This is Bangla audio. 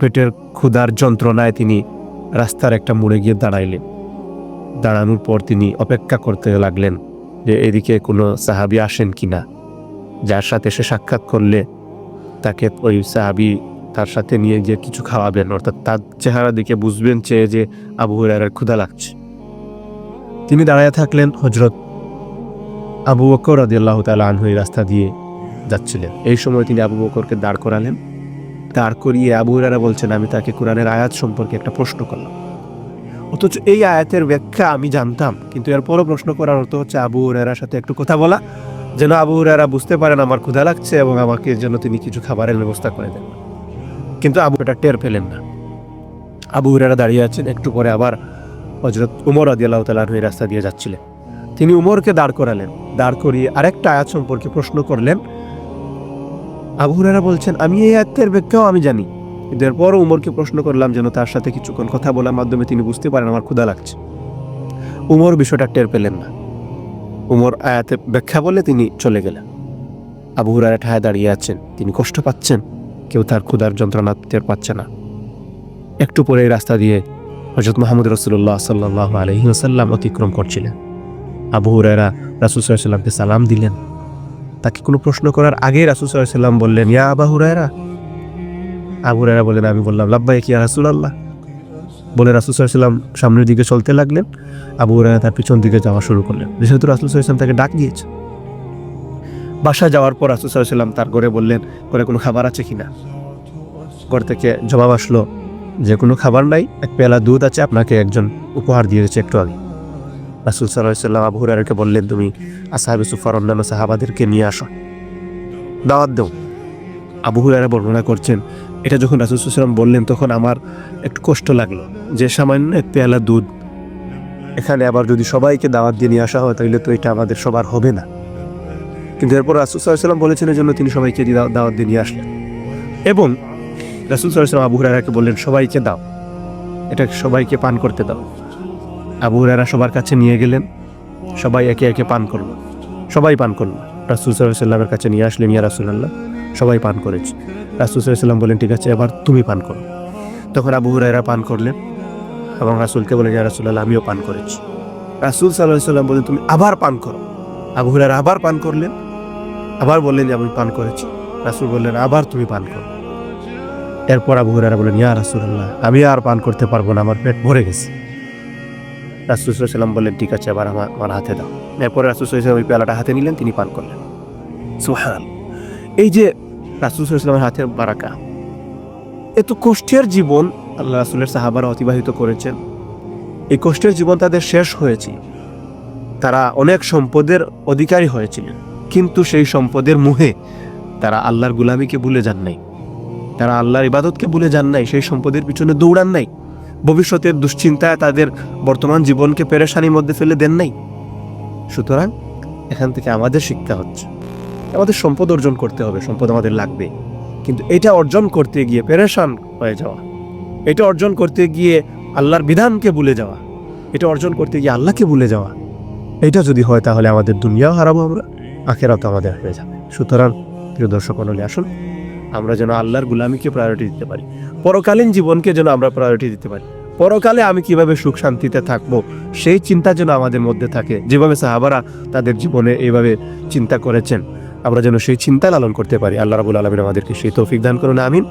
পেটের ক্ষুধার যন্ত্রণায় তিনি রাস্তার একটা মোড়ে গিয়ে দাঁড়াইলেন। দাঁড়ানোর পর তিনি অপেক্ষা করতে লাগলেন যে এদিকে কোনো সাহাবি আসেন কি না যার সাথে সে সাক্ষাৎ করলে তাকে ওই সাহাবি তার সাথে নিয়ে গিয়ে কিছু খাওয়াবেন, অর্থাৎ তার চেহারা দিকে বুঝবেন চেয়ে যে আবু হুরায়রার ক্ষুধা লাগছে। তিনি দাঁড়ায় থাকলেন হজরত আবু বকর রাদিয়াল্লাহ তাআলা আনহু রাস্তা দিয়ে যাচ্ছিলেন। এই সময় তিনি আবু বকরকে দাঁড় করালেন। দাঁড় করিয়ে আবু হুরায়রা বলছেন, আমি তাকে কোরআনের আয়াত সম্পর্কে একটা প্রশ্ন করলাম। অথচ এই আয়াতের ব্যাখ্যা আমি জানতাম, কিন্তু এরপরও প্রশ্ন করার অর্থ হচ্ছে আবু হুরায়রার সাথে একটু কথা বলা, যেন আবু হুরায়রা বুঝতে পারেন আমার ক্ষুধা লাগছে এবং আমাকে যেন তিনি কিছু খাবারের ব্যবস্থা করে দেন। কিন্তু আবু এটা টের পেলেন না। আবু হুরায়রা দাঁড়িয়ে আছেন, একটু পরে আবার হজরত উমর আদিয়াল্লাহ তালাহ এই রাস্তা দিয়ে যাচ্ছিলেন। তিনি উমরকে দাঁড় করালেন, দাঁড় করিয়ে আরেকটা আয়াত সম্পর্কে প্রশ্ন করলেন আবু হুরায়রা বলছেন, আমি এই আয়াতের ব্যাখ্যাও আমি জানি। কিন্তু এরপরও উমরকে প্রশ্ন করলাম যেন তার সাথে কিছুক্ষণ কথা বলার মাধ্যমে তিনি বুঝতে পারেন, আমার ক্ষুধা লাগছে। উমর বিষয়টা টের পেলেন না। উমর আয়াতে ব্যাখ্যা বলে তিনি চলে গেলেন। আবু হুরায়রা ঠায় দাঁড়িয়ে আছেন। তিনি কষ্ট পাচ্ছেন। কেউ তার ক্ষুধার যন্ত্রণা টের পাচ্ছে না। একটু পরে রাস্তা দিয়ে হজরত মাহমুদ রসুল্লাহ সাল্লাহ আলহি আসাল্লাম অতিক্রম করছিলেন। আবু হুরায়রা রাসুল সাল্লামকে সালাম দিলেন। তাকে কোনো প্রশ্ন করার আগেই রাসুল সাল্লাম বললেন, ইয়া আবা হুরায়রা? আবু হুরায়রা বললেন, আমি বললাম লাব্বাই কি রাসুল আল্লাহ বলে রাসুল সাল্লাম সামনের দিকে চলতে লাগলেন। আবু হুরায়রা তার পিছন দিকে যাওয়া শুরু করলেন। যেহেতু রাসুল সাল্লাম তাকে ডাক দিয়েছে বাসায় যাওয়ার পর রাসুল সাল্লাম তার ঘরে বললেন, ঘরে কোনো খাবার আছে কি না? ঘর থেকে জবাব আসলো, যে কোনো খাবার নাই, এক পেলা দুধ আছে, আপনাকে একজন উপহার দিয়েছে একটু আগে। রাসুল সাল্লাহ সাল্লাম আবু হুরারকে বললেন, তুমি আসাহাবে সুফার অন্যান্য সাহাবাদেরকে নিয়ে আসো। দাওয়াত দেও। আবু হুরারা বর্ণনা করছেন, এটা যখন রাসুল সাল্লাম বললেন, তখন আমার একটু কষ্ট লাগল। যে সামান্য এক পেয়ালা দুধ, এখানে আবার যদি সবাইকে দাওয়াত দিয়ে নিয়ে আসা হয়, তাহলে তো এটা আমাদের সবার হবে না। কিন্তু এরপর রাসুল সাল্লাম বলেছেন জন্য তিনি সবাইকে দাওয়াত দিয়ে নিয়ে আসলেন। এবং রাসুল সাল্লাম আবু হুরারাকে বললেন, সবাইকে দাও। এটা সবাইকে পান করতে দাও। আবু হুরারা সবার কাছে নিয়ে গেলেন। সবাই একে একে পান করল। সবাই পান করল। রাসুল সাল্লামের কাছে নিয়ে আসলেন, ইয়া রাসুল্লাহ সবাই পান করেছে। রাসুল সাল্লাম বলেন ঠিক আছে, এবার তুমি পান করো। তখন আবু হুরায়রা পান করলেন এবং রাসুলকে বলেন ইয়া রাসুল্লাহ আমিও পান করেছি। রাসুল সাল্লাহ সাল্লাম বলেন তুমি আবার পান করো। আবু হুরায়রা আবার পান করলেন, আবার বললেন যে, আমি পান করেছি। রাসুল বললেন, আবার তুমি পান করো। এরপর আবু হুরায়রা বলেন ইয়া রাসুল্লাহ আমি আর পান করতে পারব না, আমার পেট ভরে গেছে। রাসুল সাল্লাম বললেন, ঠিক আছে আবার আমার আমার হাতে দাও। এরপরে রাসুল সাল্লাম ওই পেয়ালাটা হাতে নিলেন, তিনি পান করলেন। সুহান এই যে রাসুল সাল্লামের হাতের বারাকা, এত কষ্টের জীবন আল্লাহ রাসুলের সাহাবারা অতিবাহিত করেছেন। এই কষ্টের জীবন তাদের শেষ হয়েছে। তারা অনেক সম্পদের অধিকারী হয়েছিলেন, কিন্তু সেই সম্পদের মুহে তারা আল্লাহর গুলামিকে ভুলে যান নাই। তারা আল্লাহর ইবাদতকে ভুলে যান নাই, সেই সম্পদের পিছনে দৌড়ান নাই। ভবিষ্যতের দুশ্চিন্তায় তাদের বর্তমান জীবনকে পেরেশানির মধ্যে ফেলে দেন নাই। সুতরাং এখান থেকে আমাদের শিক্ষা হচ্ছে। আমাদের সম্পদ অর্জন করতে হবে, সম্পদ আমাদের লাগবে। কিন্তু এটা অর্জন করতে গিয়ে পেরেশান হয়ে যাওয়া। এটা অর্জন করতে গিয়ে আল্লাহর বিধানকে ভুলে যাওয়া। এটা অর্জন করতে গিয়ে আল্লাহকে ভুলে যাওয়া। এটা যদি হয় তাহলে আমাদের দুনিয়াও হারাবো আমরা আখেরাও তো আমাদের হয়ে যাবে। সুতরাং প্রিয় দর্শক মন্ডলী আসুন আমরা যেন আল্লাহর গুলামিকে প্রায়োরিটি দিতে পারি। পরকালীন জীবনকে যেন আমরা প্রায়োরিটি দিতে পারি। পরকালে আমি কীভাবে সুখ শান্তিতে থাকব, সেই চিন্তা যেন আমাদের মধ্যে থাকে। যেভাবে সাহাবারা তাদের জীবনে এইভাবে চিন্তা করেছেন, আমরা যেন সেই চিন্তা লালন করতে পারি। আল্লাহ রাবুল আলমিন আমাদেরকে সেই তৌফিক দান করুন, আমিন।